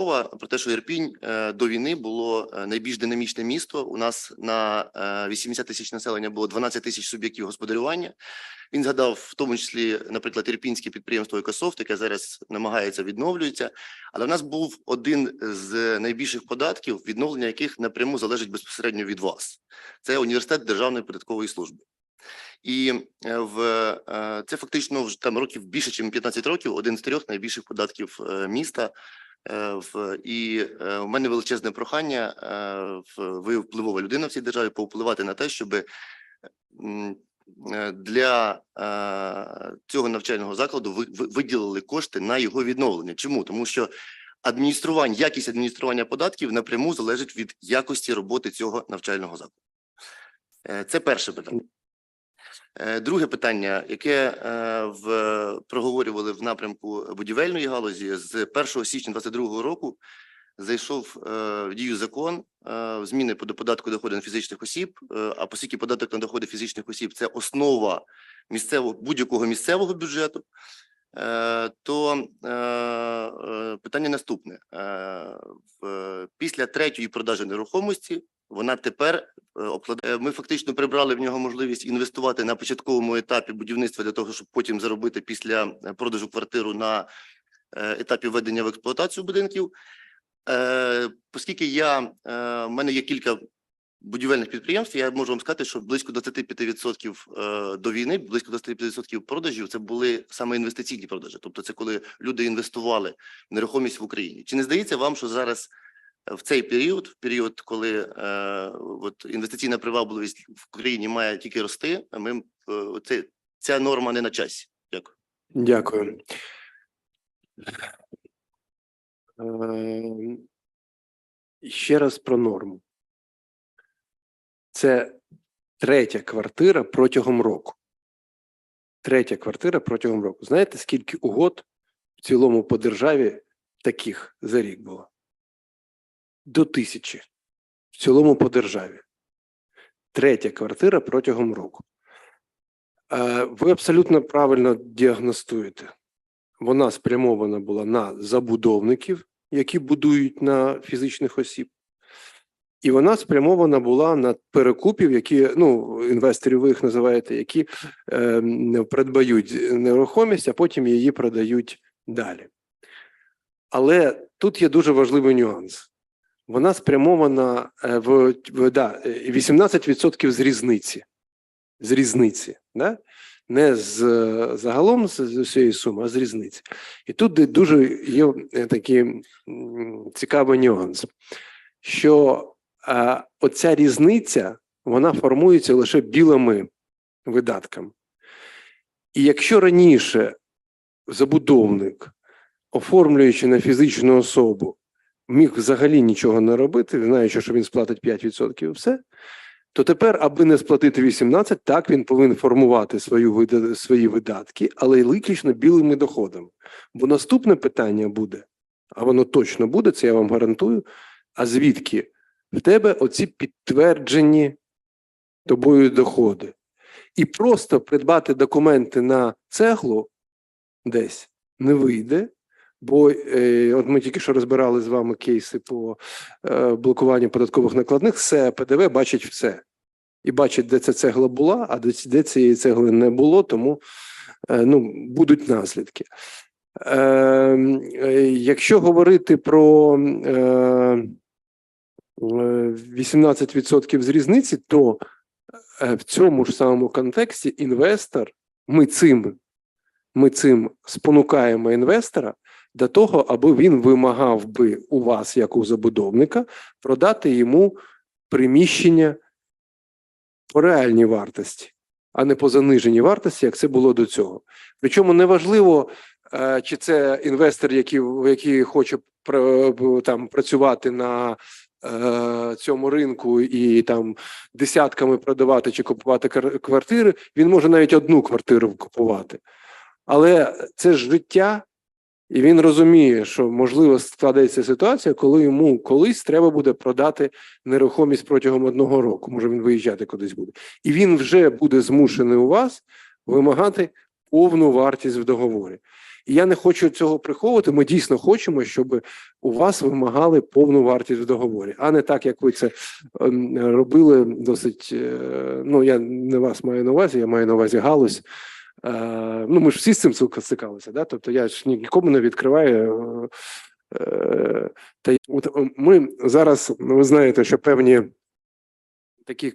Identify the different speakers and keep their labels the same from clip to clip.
Speaker 1: Мова про те, що Ірпінь е, до війни було е, найбільш динамічне місто. У нас на е, 80 тисяч населення було 12 тисяч суб'єктів господарювання. Він згадав в тому числі, наприклад, ірпінське підприємство «Екософт», яке зараз намагається відновлюється. Але в нас був один з найбільших податків, відновлення яких напряму залежить безпосередньо від вас. Це університет Державної податкової служби. І е, в е, це фактично вже там років більше, ніж 15 років, один з трьох найбільших податків е, міста. Е, В і е, мене величезне прохання. е, в- Ви впливова людина в цій державі повпливати на те, щоб для цього навчального закладу ви ви- виділили кошти на його відновлення. Чому? Тому що адміністрування, якість адміністрування податків напряму залежить від якості роботи цього навчального закладу. Це перше питання. Е, Друге питання, яке е, в проговорювали в напрямку будівельної галузі, з 1 січня 2022 року зайшов е, в дію закон зміни до податку доходу фізичних осіб. А оскільки податок на доходи фізичних осіб це основа місцевого будь-якого місцевого бюджету, то е, е, питання наступне: після третьої продажі нерухомості вона тепер е, обкладає. Ми фактично прибрали в нього можливість інвестувати на початковому етапі будівництва для того, щоб потім заробити після е, продажу квартиру на е, етапі введення в експлуатацію будинків. Оскільки я в мене є кілька будівельних підприємств, я можу вам сказати, що близько 25% е, до війни, близько 25% продажів це були саме інвестиційні продажі. Тобто, це коли люди інвестували в нерухомість в Україні. Чи не здається вам, що зараз е, в цей період, в період, коли е, от інвестиційна привабливість в Україні має тільки рости, ми е, ця норма не на часі? Дякую.
Speaker 2: Дякую. Е, Ще раз про норму. Це третя квартира протягом року. Третя квартира протягом року. Знаєте, скільки угод в цілому по державі таких за рік було? До тисячі. В цілому по державі. Третя квартира протягом року. Ви абсолютно правильно діагностуєте. Вона спрямована була на забудовників, які будують на фізичних осіб, і вона спрямована була на перекупів, які ну інвесторів ви їх називаєте, які е, придбають нерухомість, а потім її продають далі. Але тут є дуже важливий нюанс. Вона спрямована е, в, в да, е, 18% з різниці. З різниці, да? не з загалом з, з усієї суми, а з різниці. І тут дуже є е, такий цікавий нюанс, що оця різниця вона формується лише білими видатками. І якщо раніше забудовник, оформлюючи на фізичну особу, міг взагалі нічого не робити, знаючи, що він сплатить 5% і все, то тепер, аби не сплатити 18%, так він повинен формувати свою свої видатки, але й виключно білими доходами. Бо наступне питання буде, а воно точно буде, це я вам гарантую. А звідки в тебе оці підтверджені тобою доходи? І просто придбати документи на цеглу десь не вийде. Бо е, от ми тільки що розбирали з вами кейси по е, блокуванню податкових накладних, все ПДВ бачить все. І бачить, де ця цегла була, а де, де цієї цегли не було, тому е, ну, будуть наслідки. Е, е, якщо говорити про е, 18% з різниці, то е, в цьому ж самому контексті інвестор, ми цим, ми цим спонукаємо інвестора до того, аби він вимагав би у вас, як у забудовника, продати йому приміщення по реальній вартості, а не по заниженій вартості, як це було до цього. Причому неважливо, е, чи це інвестор, який, який хоче там працювати на цьому ринку і там десятками продавати чи купувати квартири, він може навіть одну квартиру купувати. Але це ж життя, і він розуміє, що можливо складається ситуація, коли йому колись треба буде продати нерухомість протягом одного року. Може він виїжджати кудись буде, і він вже буде змушений у вас вимагати повну вартість в договорі. І я не хочу цього приховувати. Ми дійсно хочемо, щоб у вас вимагали повну вартість в договорі, а не так, як ви це ем, робили досить. е, Ну я не вас маю на увазі, я маю на увазі галузь. Е, Ну, ми ж всі з цим стикалися, да? Тобто я ж нікому не відкриваю. е, Та от е, ми зараз, ви знаєте, що певні такі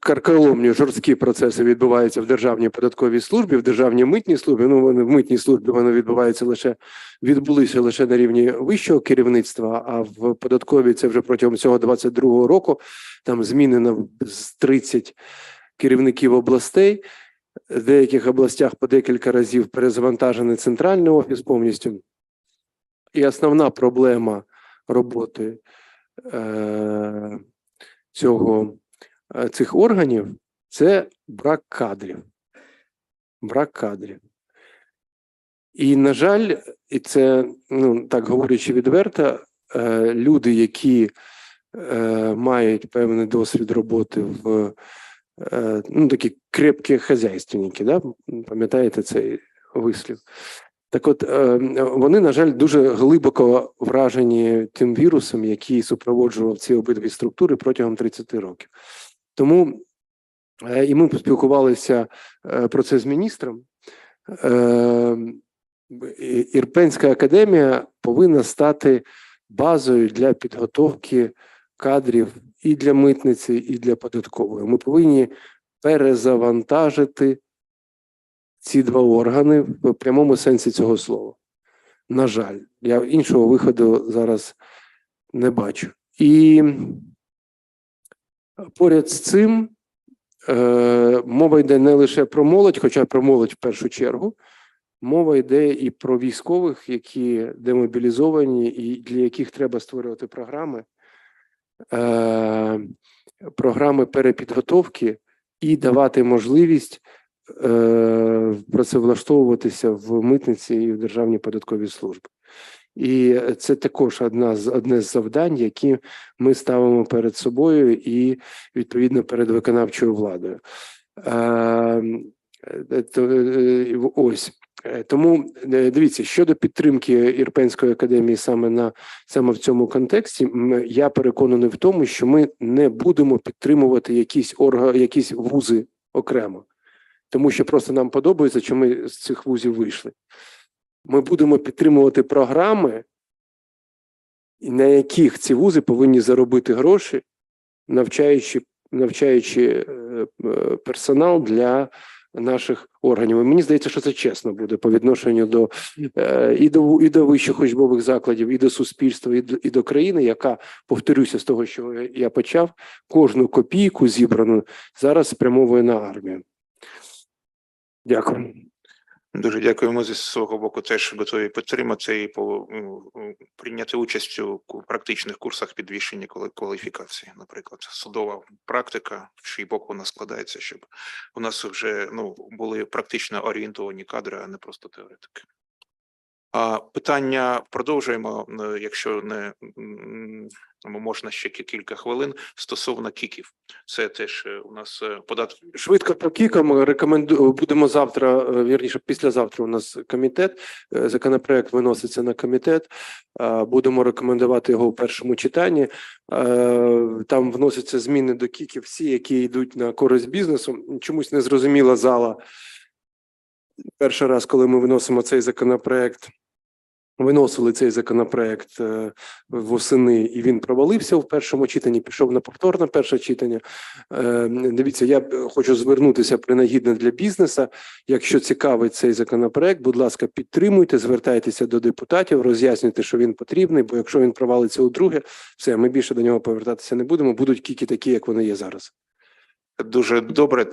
Speaker 2: карколомні жорсткі процеси відбуваються в державній податковій службі, в державній митній службі. Ну вони в митній службі вони відбуваються лише відбулися лише на рівні вищого керівництва. А в податковій це вже протягом цього 22-го року. Там змінено з 30 керівників областей. В деяких областях по декілька разів перезавантажений центральний офіс повністю. І основна проблема роботи е, цього, е, цих органів це брак кадрів. Брак кадрів. І, на жаль, і це, ну так говорячи відверто, е, люди, які е, мають певний досвід роботи в е, ну, такі крепкі хазяйственники, да? пам'ятаєте цей вислів? Так от, е, вони, на жаль, дуже глибоко вражені тим вірусом, який супроводжував ці обидві структури протягом 30 років. Тому е, і ми поспілкувалися е, про це з міністром. Е, Ірпенська академія повинна стати базою для підготовки кадрів і для митниці, і для податкової. Ми повинні перезавантажити ці два органи в прямому сенсі цього слова. На жаль, я іншого виходу зараз не бачу. І поряд з цим е, мова йде не лише про молодь, хоча про молодь в першу чергу. Мова йде і про військових, які демобілізовані, і для яких треба створювати програми, е, програми перепідготовки і давати можливість е, працевлаштовуватися в митниці і в Державній податковій службі. І це також одна з одне з завдань, які ми ставимо перед собою і відповідно перед виконавчою владою. Е, е, то, е, ось Е, тому е, дивіться щодо підтримки Ірпенської академії саме на саме в цьому контексті. Я переконаний в тому, що ми не будемо підтримувати якісь орга, якісь вузи окремо, тому що просто нам подобається, що ми з цих вузів вийшли. Ми будемо підтримувати програми, на яких ці вузи повинні заробити гроші, навчаючи, навчаючи е, е, персонал для наших органів. І мені здається, що це чесно буде по відношенню до е, і до і до вищих учбових закладів, і до суспільства, і до, і до країни, яка повторюся з того, що я почав, кожну копійку зібрану зараз спрямовує на армію. Дякую.
Speaker 3: Дуже дякуємо зі свого боку теж готові підтримати і по м, прийняти участь у практичних курсах підвищення кваліфікації. Наприклад, судова практика, в чий бок вона складається, щоб у нас вже ну були практично орієнтовані кадри, а не просто теоретики. А питання продовжуємо, е, якщо не можна ще кілька хвилин стосовно кіків. Це теж е, у нас е, податок.
Speaker 2: Швидко по кікам рекомендую. Будемо завтра, вірніше, післязавтра. У нас комітет. Законопроект виноситься на комітет. Будемо рекомендувати його у першому читанні. Там вносяться зміни до кіків, всі, які йдуть на користь бізнесу. Чомусь не зрозуміла зала. Перший раз, коли ми виносимо цей законопроект. Виносили цей законопроект е, восени, і він провалився в першому читанні. Пішов на повторне перше читання. Е, Дивіться, я хочу звернутися принагідно для бізнесу. Якщо цікавий цей законопроект, будь ласка, підтримуйте, звертайтеся до депутатів, роз'яснюйте, що він потрібний. Бо якщо він провалиться у друге, все ми більше до нього повертатися не будемо. Будуть кіки такі, як вони є зараз.
Speaker 3: Дуже добре,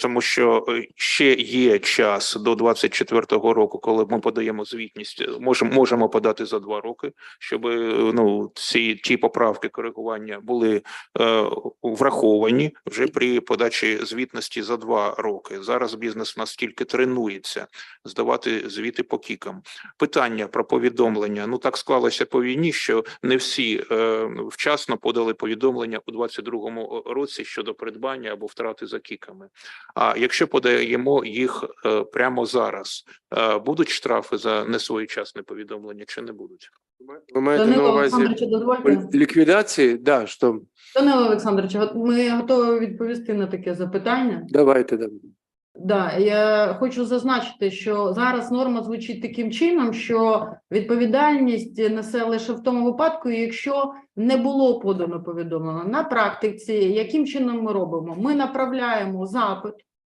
Speaker 3: тому що е, ще є час до 24-го року, коли ми подаємо звітність. Можемо можемо подати за два роки, щоб е, ну ці ті поправки коригування були е, враховані вже при подачі звітності за два роки. Зараз бізнес настільки тренується здавати звіти по кікам. Питання про повідомлення. Ну так склалося по війні, що не всі е, вчасно подали повідомлення у 22-му році щодо придбання або втрати за кіками. А якщо подаємо їх е, прямо зараз, е, будуть штрафи за несвоєчасне повідомлення чи не будуть?
Speaker 2: Ви маєте на увазі
Speaker 4: Олександровичу,
Speaker 2: ліквідації? Да, що
Speaker 4: Данило Олександрович, ми готові відповісти на таке запитання.
Speaker 2: давайте да.
Speaker 4: Да, я хочу зазначити, що зараз норма звучить таким чином, що відповідальність несе лише в тому випадку, якщо не було подано повідомлення. На практиці, яким чином ми робимо? Ми направляємо запит,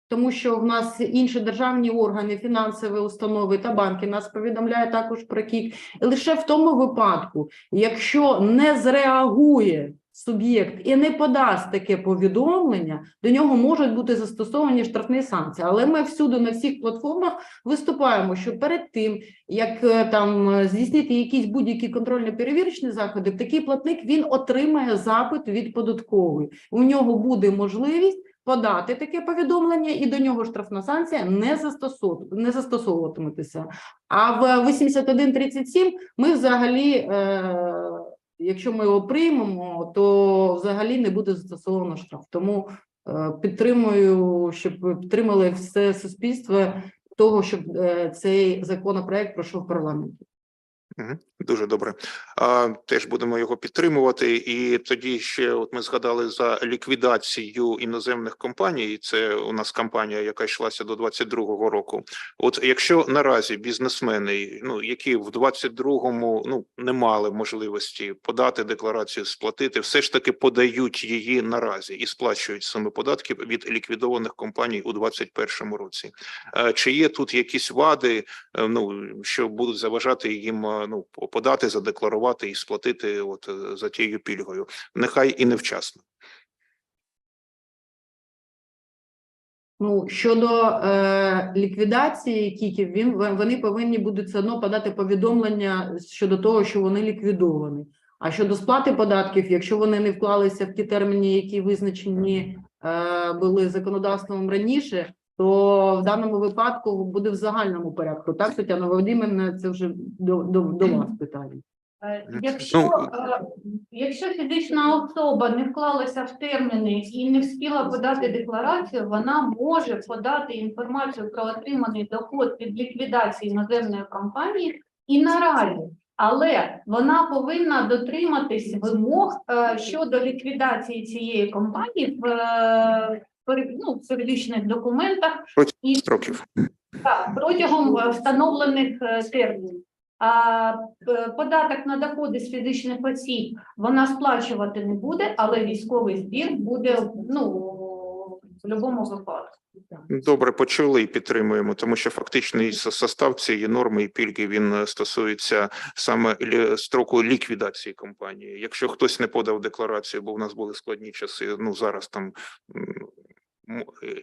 Speaker 4: тому що в нас інші державні органи, фінансові установи та банки нас повідомляють також про КІК. Лише в тому випадку, якщо не зреагує суб'єкт і не подасть таке повідомлення, до нього можуть бути застосовані штрафні санкції. Але ми всюди на всіх платформах виступаємо, що перед тим як е, там е, здійснити якісь будь-які контрольно-перевірочні заходи, такий платник він отримає запит від податкової. У нього буде можливість. Подати таке повідомлення, і до нього штрафна санкція не застосову- не застосовуватиметься. А в 8137 ми взагалі, е, якщо ми його приймемо, то взагалі не буде застосовано штраф. Тому е, підтримую, щоб підтримали все суспільство того, щоб е, цей законопроект пройшов в парламенті.
Speaker 3: Дуже добре. Теж будемо його підтримувати. І тоді ще, от ми згадали за ліквідацію іноземних компаній. Це у нас кампанія, яка йшлася до 22-го року. От якщо наразі бізнесмени, ну які в 22-му ну не мали можливості подати декларацію, сплатити, все ж таки подають її наразі і сплачують саме податки від ліквідованих компаній у 21-му році. Е, Чи є тут якісь вади, е, ну що будуть заважати їм е, ну подати, задекларувати і сплатити от е, за тією пільгою, нехай і невчасно.
Speaker 4: Ну щодо е, ліквідації кіків, він вони повинні будуть все одно подати повідомлення щодо того, що вони ліквідовані. А щодо сплати податків, якщо вони не вклалися в ті терміни, які визначені е, були законодавством раніше, то в даному випадку буде в загальному порядку. Так, Тетяна Володимирівна, це вже до, до, до вас питання.
Speaker 5: Е, Якщо,
Speaker 3: Ну,
Speaker 5: е, якщо фізична особа не вклалася в терміни і не встигла подати декларацію, вона може подати інформацію про отриманий доход від ліквідації іноземної компанії і наразі. Але вона повинна дотриматись вимог е, щодо ліквідації цієї компанії в, ну, в первічних документах
Speaker 3: Протягом
Speaker 5: і
Speaker 3: Строків.
Speaker 5: так, протягом е, встановлених е, термінів. А податок на доходи з фізичних осіб вона сплачувати не буде, але військовий збір буде ну в будь-якому випадку.
Speaker 3: Добре, почули і підтримуємо, тому що фактичний состав цієї норми і пільги він е, стосується саме строку ліквідації компанії. Якщо хтось не подав декларацію, бо в нас були складні часи, ну зараз там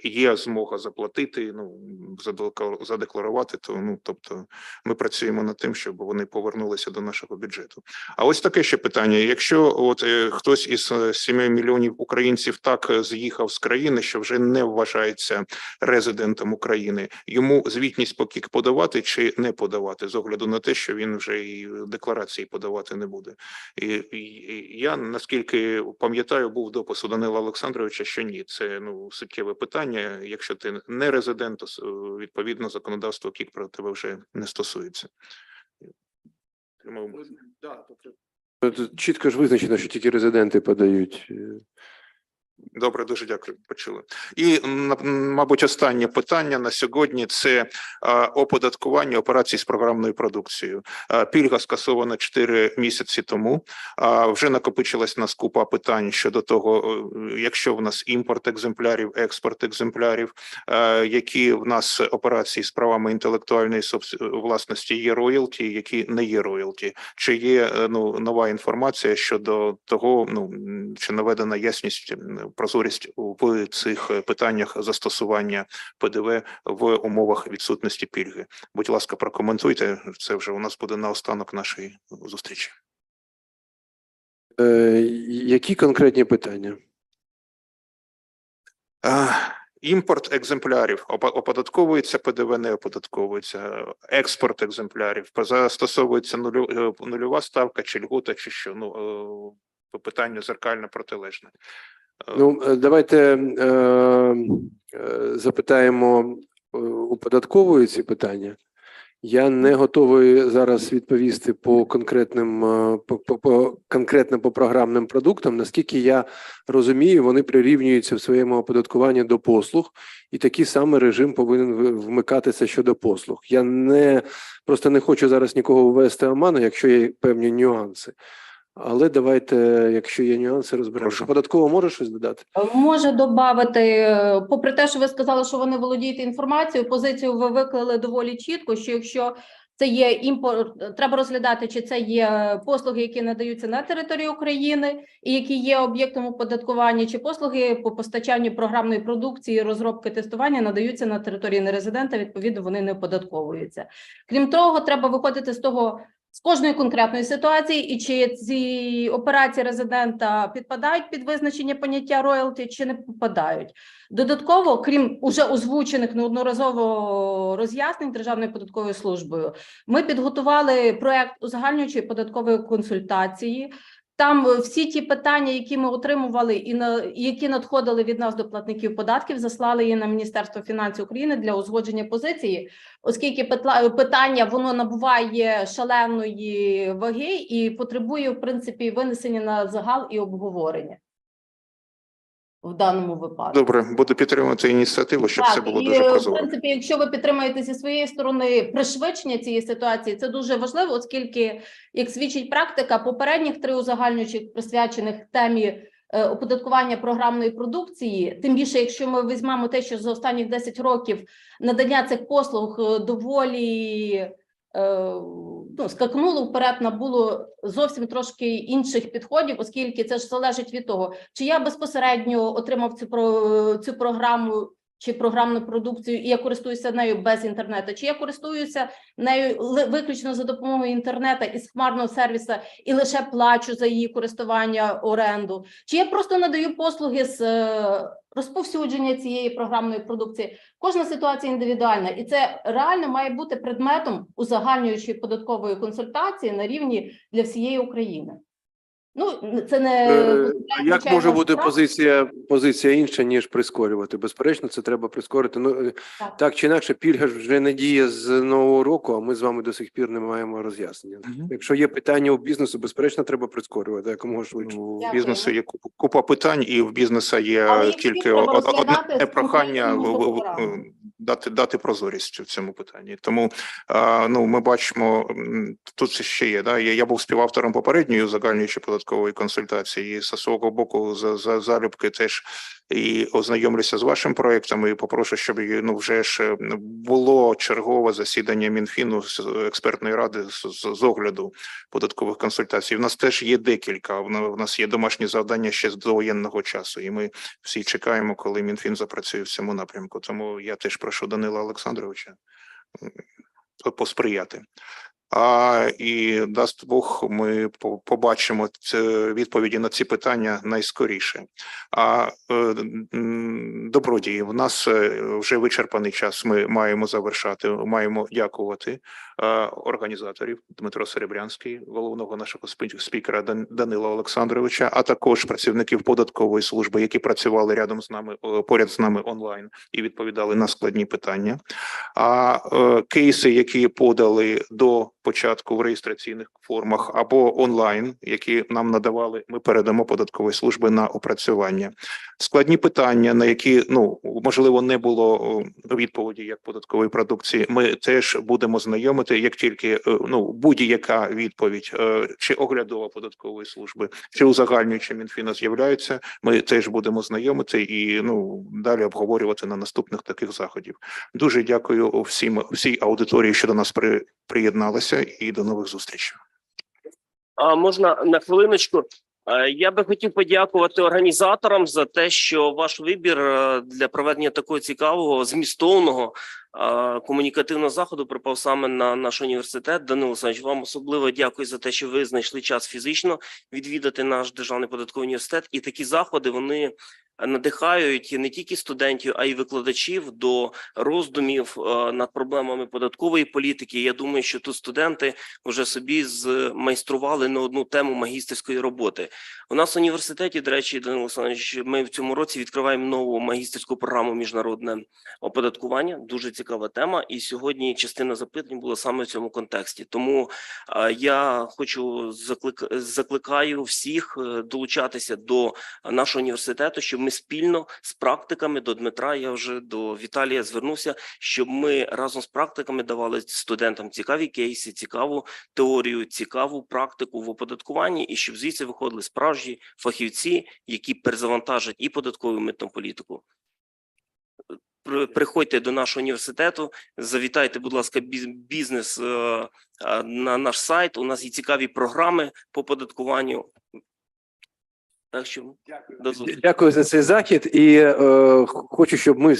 Speaker 3: є змога заплатити, ну задеклар- задекларувати, то ну тобто ми працюємо над тим, щоб вони повернулися до нашого бюджету. А ось таке ще питання: якщо от е, хтось із е, 7 мільйонів українців так е, з'їхав з країни, що вже не вважається резидентом України, йому звітність по КІК подавати чи не подавати з огляду на те, що він вже і декларації подавати не буде. І, і, я наскільки пам'ятаю, був допис у Данила Олександровича, що ні, це ну суттєве питання. Якщо ти не резидент, то відповідно законодавство КІК про тебе вже не стосується.
Speaker 2: Чітко ж визначено, що тільки резиденти подають.
Speaker 3: Добре, дуже дякую. Почули. І мабуть, останнє питання на сьогодні це оподаткування операцій з програмною продукцією. Пільга скасована 4 місяці тому. А вже накопичилась нас купа питань щодо того, е, якщо в нас імпорт екземплярів, експорт екземплярів, які в нас операції з правами інтелектуальної власності є роялті, які не є роялті. Чи є е, ну нова інформація щодо того, ну чи наведена ясність прозорість в цих е, питаннях застосування ПДВ в умовах відсутності пільги? Будь ласка, прокоментуйте. Це вже у нас буде наостанок нашої зустрічі.
Speaker 2: Е, Які конкретні питання?
Speaker 3: А, Імпорт екземплярів оподатковується, ПДВ не оподатковується. Експорт екземплярів застосовується е, нульова ставка чи льгота, чи що. Ну е, по питанню зеркально протилежне.
Speaker 2: Ну, е, давайте е, е, запитаємо е, у податкової ці питання. Я не готовий зараз відповісти по конкретним по, по, по конкретно по програмним продуктам. Наскільки я розумію, вони прирівнюються в своєму оподаткуванні до послуг, і такий самий режим повинен вмикатися щодо послуг. Я не просто не хочу зараз нікого ввести оману, якщо є певні нюанси. Але давайте, якщо є нюанси, розберемося.
Speaker 3: Прошу.
Speaker 2: Податково може щось додати?
Speaker 6: Може додати, попри те, що ви сказали, що вони володіють інформацією, позицію ви виклали доволі чітко, що якщо це є імпорт, треба розглядати, чи це є послуги, які надаються на території України і які є об'єктом оподаткування, чи послуги по постачанню програмної продукції, розробки тестування надаються на території нерезидента. Відповідно, вони не оподатковуються. Крім того, треба виходити з того. З кожної конкретної ситуації, і чи ці операції резидента підпадають під визначення поняття роялті, чи не підпадають. Додатково, крім уже озвучених неодноразово роз'яснень Державною податковою службою, ми підготували проект узагальнюючої податкової консультації. Там е, всі ті питання, які ми отримували, і на які надходили від нас до платників податків, заслали її на Міністерство фінансів України для узгодження позиції, оскільки питання воно набуває шаленої ваги і потребує, в принципі, винесення на загал і обговорення в даному випадку.
Speaker 3: Добре, буду підтримувати ініціативу, щоб все було
Speaker 6: і,
Speaker 3: дуже
Speaker 6: е, В принципі, якщо ви підтримаєте зі своєї сторони пришвидшення цієї ситуації, це дуже важливо, оскільки, як свідчить практика, попередніх три узагальнюючих присвячених темі е, оподаткування програмної продукції, тим більше, якщо ми візьмемо те, що за останніх 10 років надання цих послуг е, доволі ну, скакнуло вперед, набуло зовсім трошки інших підходів, оскільки це ж залежить від того, чи я безпосередньо отримав цю цю програму чи програмну продукцію, і я користуюся нею без інтернету, чи я користуюся нею виключно за допомогою інтернету із хмарного сервісу і лише плачу за її користування оренду, чи я просто надаю послуги з е, розповсюдження цієї програмної продукції. Кожна ситуація індивідуальна, і це реально має бути предметом узагальнюючої податкової консультації на рівні для всієї України. Ну це не
Speaker 2: Е, Як може бути
Speaker 6: справ.
Speaker 2: позиція позиція інша, ніж прискорювати? Безперечно, це треба прискорити. Ну е,
Speaker 6: Так.
Speaker 2: так чи інакше, пільга ж вже не діє з нового року, а ми з вами до сих пір не маємо роз'яснення.
Speaker 3: Мгм.
Speaker 2: Якщо є питання у бізнесу, безперечно, треба прискорювати якомога швидше.
Speaker 3: Ну, В бізнесу є купа- купа питань, і в бізнесу є
Speaker 6: Але
Speaker 3: тільки одне прохання дати, дати прозорість в цьому питанні. Тому ну, ми бачимо, тут тут ще є. Да? Я, був співавтором попередньої загальнішої податкової консультації, і з свого боку за залюбки теж і ознайомлюся з вашим проектом, і попрошу, щоб ну, вже ж е, було чергове засідання Мінфіну з експертної ради з, з, огляду податкових консультацій. У нас теж є декілька. В нас є домашні завдання ще з довоєнного часу, і ми всі чекаємо, коли Мінфін запрацює в цьому напрямку. Тому я теж прошу Данила Олександровича посприяти. А і дасть Бог, ми побачимо відповіді на ці питання найскоріше. А е, добродії, в нас е, вже вичерпаний час. Ми маємо завершати. Маємо дякувати е, організаторів Дмитро Серебрянський, головного нашого спі- спікера Данила Олександровича, а також працівників податкової служби, які працювали рядом з нами поряд з нами онлайн і відповідали на складні питання. А кейси, які подали до початку в реєстраційних формах або онлайн, які нам надавали, ми передамо податкової служби на опрацювання. Складні питання, на які ну можливо не було відповіді як податкової продукції. Ми теж будемо знайомити, як тільки е, ну будь-яка відповідь е, чи оглядова податкової служби, чи узагальнююча Мінфіна з'являються. Ми теж будемо знайомити і ну далі обговорювати на наступних таких заходів. Дуже дякую всім всій аудиторії, що до нас при, приєдналася, і до нових зустрічей.
Speaker 7: А можна на хвилиночку? Я би хотів подякувати організаторам за те, що ваш вибір е, для проведення такого цікавого, змістовного комунікативного заходу припав саме на наш університет. Данило Олександрович, вам особливо дякую за те, що ви знайшли час фізично відвідати наш державний податковий університет. І такі заходи вони надихають не тільки студентів, а й викладачів до роздумів е, над проблемами податкової політики. Я думаю, що тут студенти вже собі змайстрували не одну тему магістерської роботи. У нас в університеті, до речі, Данило Олександрович, ми в цьому році відкриваємо нову магістерську програму міжнародне оподаткування. Дуже цікава тема. І сьогодні частина запитань була саме в цьому контексті. Тому е, я хочу заклик... закликаю всіх е, долучатися до нашого університету, щоб ми спільно з практиками до Дмитра. Я вже до Віталія звернувся, щоб ми разом з практиками давали студентам цікаві кейси, цікаву теорію, цікаву практику в оподаткуванні, і щоб звідси виходили справжні фахівці, які перезавантажать і податкову і митну політику. При- Приходьте до нашого університету, завітайте, будь ласка, біз- бізнес е, е, на наш сайт. У нас є цікаві програми по податкуванню. Так що до.
Speaker 2: Дякую за цей захід і е, хочу, щоб ми